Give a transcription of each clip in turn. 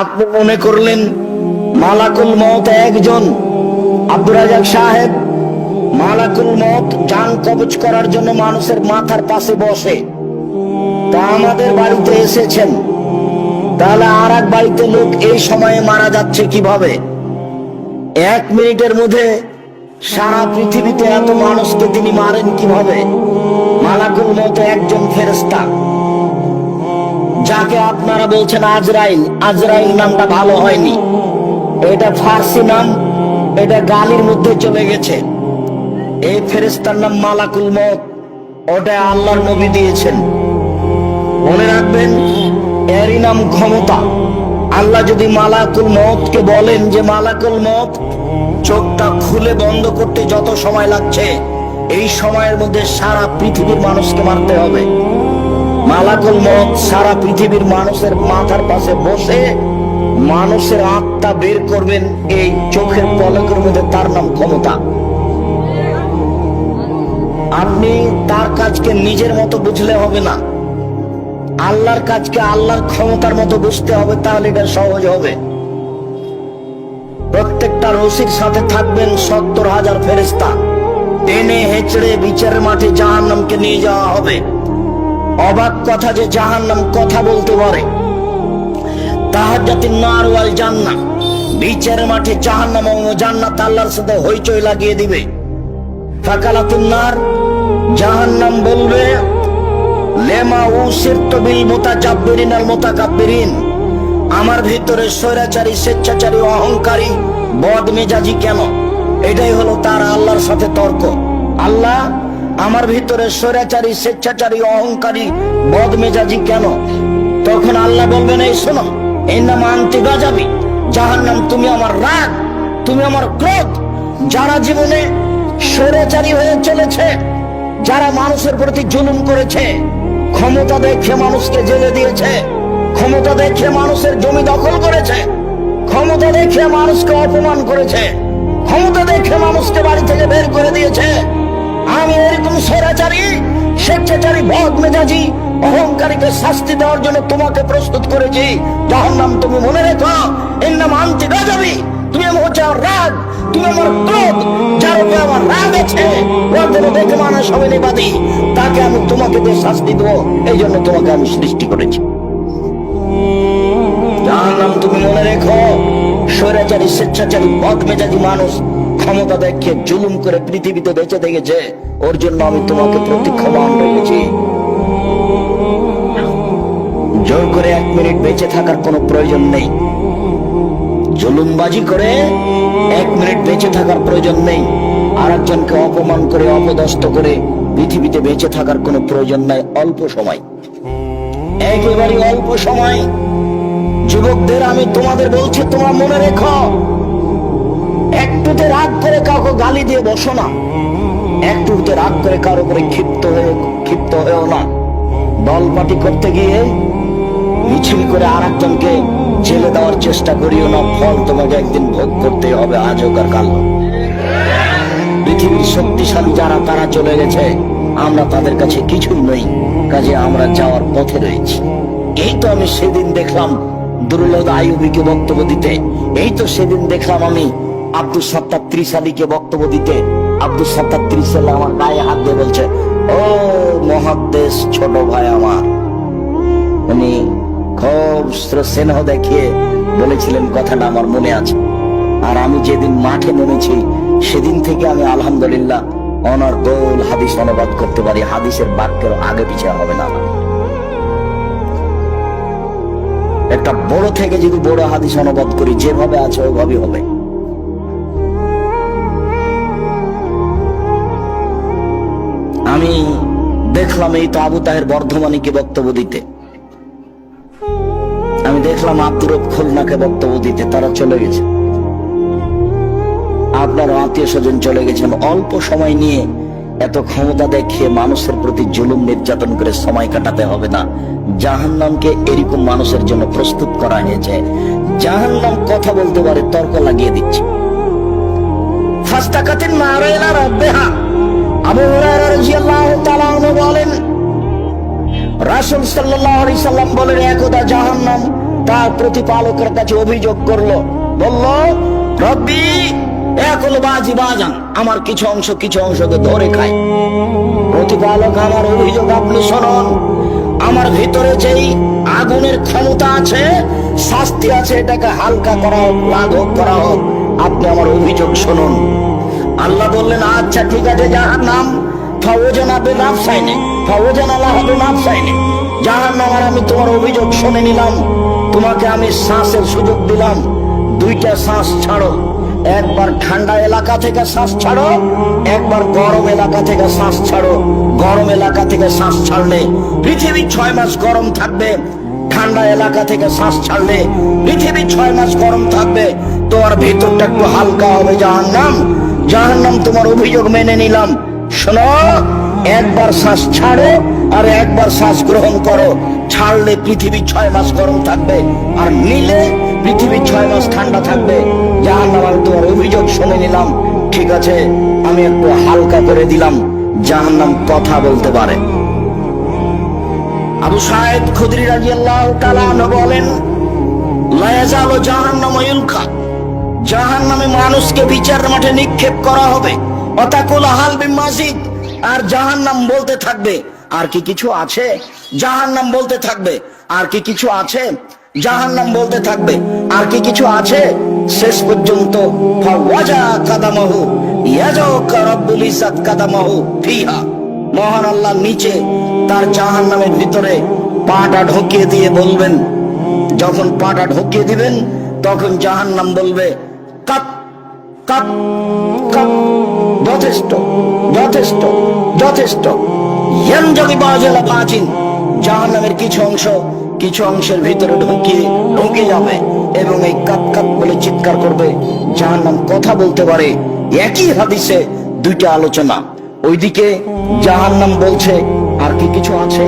আপনি মনে করলেন মালাকুল মত একজন আব্দুর রাজাক সাহেব। মালাকুল মত যান কবচ করার জন্য মানুষের মাথার পাশে বসে। তা আমাদের বাড়িতে এসেছেন। তাহলে আর এক বাড়িতে লোক এই সময়ে মারা যাচ্ছে কীভাবে? এক মিনিটের মধ্যে সারা পৃথিবীতে এত মানুষকে তিনি মারেন কীভাবে? মালাকুল মতো একজন ফেরেস্তা যাকে আপনারা বলছেন আজরাইল আজরাইল নামটা ভালো হয়নি। এটা ফার্সি নাম, এটা গালির মধ্যে চলে গেছে। এই ফেরেস্তার নাম মালাকুল মত ওটা আল্লাহর নবী দিয়েছেন। মনে রাখবেন, এরই নাম ক্ষমতা। আল্লাহ যদি মালাকুল মতকে বলেন যে, মালাকুল মত চোখটা খুলে বন্ধ করতে যত সময় লাগছে, এই সময়ের মধ্যে সারা পৃথিবীর মানুষকে মারতে হবে। মালাকুল মত সারা পৃথিবীর মানুষের মাথার পাশে বসে মানুষের আত্মা বের করবেন এই চোখের পলকের মধ্যে, তার নাম ক্ষমতা। আপনি তার কাজকে নিজের মতো বুঝলে হবে না। আল্লাহর কাজকে আল্লাহর ক্ষমতার মতো বুঝতে হবে, তাহলে এটা সহজ হবে। প্রত্যেকটা রশির সাথে থাকবেন সত্তর হাজার ফেরেস্তা টেনে হেঁচড়ে বিচারের মাঠে জাহান্নামকে নিয়ে যাওয়া হবে। অবাক কথা যে জাহান্নাম কথা বলতে পারে। তাহার জাতির নারওয়াল জান্না বিচারের মাঠে জাহান্নাম ও জান্নাত আল্লাহর সাথে হইচই লাগিয়ে দিবে। ফাকালাতুন নার, জাহান্নাম বলবে, লেমা উসিরত বিল মুতাজাব্বিরিন আল মুতাকাব্বিরিন। আমার ভিতরে স্বৈরাচারী, স্বেচ্ছাচারী, অহংকারী বদ মেজাজি কেন? এটাই হলো তার আল্লাহর সাথে তর্ক। আল্লাহ আমার ভিতরে স্বৈরাচারী, স্বেচ্ছাচারী, অহংকারী বদ মেজাজি কেন? তখন আল্লাহ বলবেন, এই শোনো এই নাম আনতে গাজাবি যাহার নাম তুমি আমার রাগ, তুমি আমার ক্রোধ। যারা জীবনে স্বৈরাচারী হয়ে চলেছে, যারা মানুষের প্রতি জুলুম করেছে, ক্ষমতা দেখে মানুষকে জেলে দিয়েছে, ক্ষমতা দেখে মানুষের জমি দখল করেছে, ক্ষমতা দেখে মানুষকে অপমান করেছে, ক্ষমতা দেখে মানুষকে বাড়ি থেকে বের করে দিয়েছে আমি এরকম স্বৈরাচারী, স্বেচ্ছাচারী ভদ মেজাজি, অহংকারীকে শাস্তি দেওয়ার জন্য তোমাকে প্রস্তুত করেছি। যার নাম তুমি মনে রেখো এর নাম আনতে গাজাবি। তুমি আমার হচ্ছে আমার রাগ, তুমি আমার ক্রোধ, যার উপরে আমার রাগ আছে। ওর জন্য দেখে মানুষ হবে নিবাদী। তাকে আমি তোমাকে দিয়ে শাস্তি দেবো, এই জন্য তোমাকে আমি সৃষ্টি করেছি। যার নাম তুমি মনে রেখো, স্বৈরাচারী, স্বেচ্ছাচারী পথ মেজাজি মানুষ ক্ষমতা দেখে জুলুম করে পৃথিবীতে বেঁচে দেখেছে ওর জন্য আমি তোমাকে প্রতীক্ষমান রেখেছি। জোর করে এক মিনিট বেঁচে থাকার কোনো প্রয়োজন নেই। জুলুমবাজি করে এক মিনিট বেঁচে থাকার প্রয়োজন নেই। আর একজনকে অপমান করে, অপদস্থ করে পৃথিবীতে বেঁচে থাকার কোনো প্রয়োজন নাই, অল্প সময়। একেবারে অল্প সময়। যুবকদের, আমি তোমাদের বলছি, তোমার মনে রেখো একটুতে রাগ করে কাউকে গালি দিয়ে বসো না। একটুতে রাগ করে কারও উপরে ক্ষিপ্ত হয়ে ক্ষিপ্ত হয়েও না। দল পাটি করতে গিয়ে মিছিল করে আর একজনকে জেলে দেওয়ার চেষ্টা করিও না। ফল তোমাকে একদিন ভোগ করতে হবে, আজ হোক কাল পৃথিবীর শক্তিশালী যারা, তারা চলে গেছে। আমরা তাদের কাছে কিছুই নই। কাজে আমরা যাওয়ার পথে রয়েছি। এই তো আমি সেদিন দেখলাম দুর্লভ আয়ুবীকে বক্তব্য দিতে। এই তো সেদিন দেখলাম আমি আব্দুল সত্তার ত্রিশ আলীকে বক্তব্য দিতে আব্দুল সত্তার ত্রিশ আলী আমার গায়ে হাত দিয়ে বলছে, ও মহাদেশ ছোট ভাই আমার। উনি খুব স্নেহ দেখিয়ে বলেছিলেন, কথাটা আমার মনে আছে। আর আমি যেদিন মাঠে নেমেছি, সেদিন থেকে আমি আলহামদুলিল্লাহ অনার গোল হাদিস অনুবাদ করতে পারি। হাদিসের বাক্যের আগে পিছিয়ে হবে না একটা বড় থেকে যদি বড় হাদিস অনুবাদ করি, যেভাবে আছে ওইভাবে হবে। আমি দেখলাম এই তো আবু তাহের বর্ধমানীকে বক্তব্য দিতে। আমি দেখলাম আব্দুর খুলনাকে বক্তব্য দিতে, তারা চলে গেছে। আপনার আত্মীয় স্বজন চলে গেছেন অল্প সময় নিয়ে এত ক্ষমতা দেখিয়ে মানুষের প্রতি জুলুম নির্যাতন করে সময় কাটাতে হবে না। জাহান্নামকে এরকম মানুষের জন্য প্রস্তুত করা হয়েছে। জাহান্নাম কথা বলতে পারে, তর্ক লাগিয়ে দিচ্ছে। ফাস্তাকাতিন নারায়ণা রব্বেহা। বলেন সাল্লাম বলেন, একদা জাহান্নাম। তার প্রতিপালকের কাছে অভিযোগ করল রব্বি আমার কিছু অংশ কিছু অংশকে ধরে খায়। প্রতিপালক, আমার অভিযোগ আপনি শুনুন, আমার ভিতরে যেই আগুনের ক্ষমতা আছে, শাস্তি আছে, এটাকে হালকা করা হোক করা হোক, আপনি আমার অভিযোগ শুনুন। আল্লাহ বললেন আচ্ছা ঠিক আছে যাহার নাম ফাওজানা বে নাফসাইনে ফাওজানা লাহা বে নাফসাইনে যাহার নাম আর আমি তোমার অভিযোগ শুনে নিলাম। তোমাকে আমি শ্বাসের সুযোগ দিলাম। দুইটা শ্বাস ছাড়ো। একবার ঠান্ডা এলাকা থেকে শ্বাস ছাড়ো, একবার গরম এলাকা থেকে শ্বাস ছাড়ো। গরম এলাকা থেকে শ্বাস ছাড়লে পৃথিবী ছয় মাস গরম থাকবে। ঠান্ডা এলাকা থেকে শ্বাস ছাড়লে পৃথিবী ছয় মাস গরম থাকবে। তোমার ভেতরটা একটু হালকা হবে জাহান নাম জাহান নাম তোমার অভিযোগ মেনে নিলাম। শোনো, একবার শ্বাস ছাড়ো আর একবার শ্বাস গ্রহণ করো। ছাড়লে পৃথিবী ছয় মাস গরম থাকবে আর নিলে পৃথিবী ছয় মাস ঠান্ডা থাকবে। জাহান নাম আমি তোমার অভিযোগ শুনে নিলাম। ঠিক আছে, আমি একটু হালকা করে দিলাম। জাহান নাম কথা বলতে পারে। আবু সাহেব খুদরি রাজি আল্লাহ বলেন লায়াজালো জাহান্নাম ইউলকা জাহান নামে মানুষকে বিচার মাঠে নিক্ষেপ করা হবে। অতাকুল হালবি মাসিদ আর জাহান নাম বলতে থাকবে, আর কি কিছু আছে? জাহান নাম বলতে থাকবে, আর কি কিছু আছে? জাহান নাম বলতে থাকবে, আর কি কিছু আছে? শেষ পর্যন্ত মহান আল্লাহ নিচে তার জাহান নামের ভিতরে পাটা ঢুকিয়ে দিয়ে বলবেন। যখন পাটা ঢুকিয়ে দিবেন, তখন জাহান নাম বলবে কাপ কাপ। যথেষ্ট যথেষ্ট যথেষ্ট। ইয়ানজগি বাজেলা প্রাচীন জাহান নামের কিছু অংশ, কিছু অংশের ভিতরে ঢুকিয়ে ঢুকে যাবে এবং এই কাপ কাপ বলে চিৎকার করবে। জাহান নাম কথা বলতে পারে। একই হাদিসে দুইটা আলোচনা। ওইদিকে জাহান্নাম বলছে, আর কি কিছু আছে?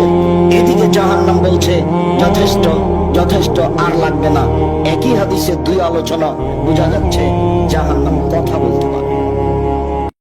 এদিকে জাহান্নাম বলছে, যথেষ্ট যথেষ্ট, আর লাগবে না। একই হাদিসে দুই আলোচনা বোঝা যাচ্ছে। জাহান্নাম কথা বলতে পারে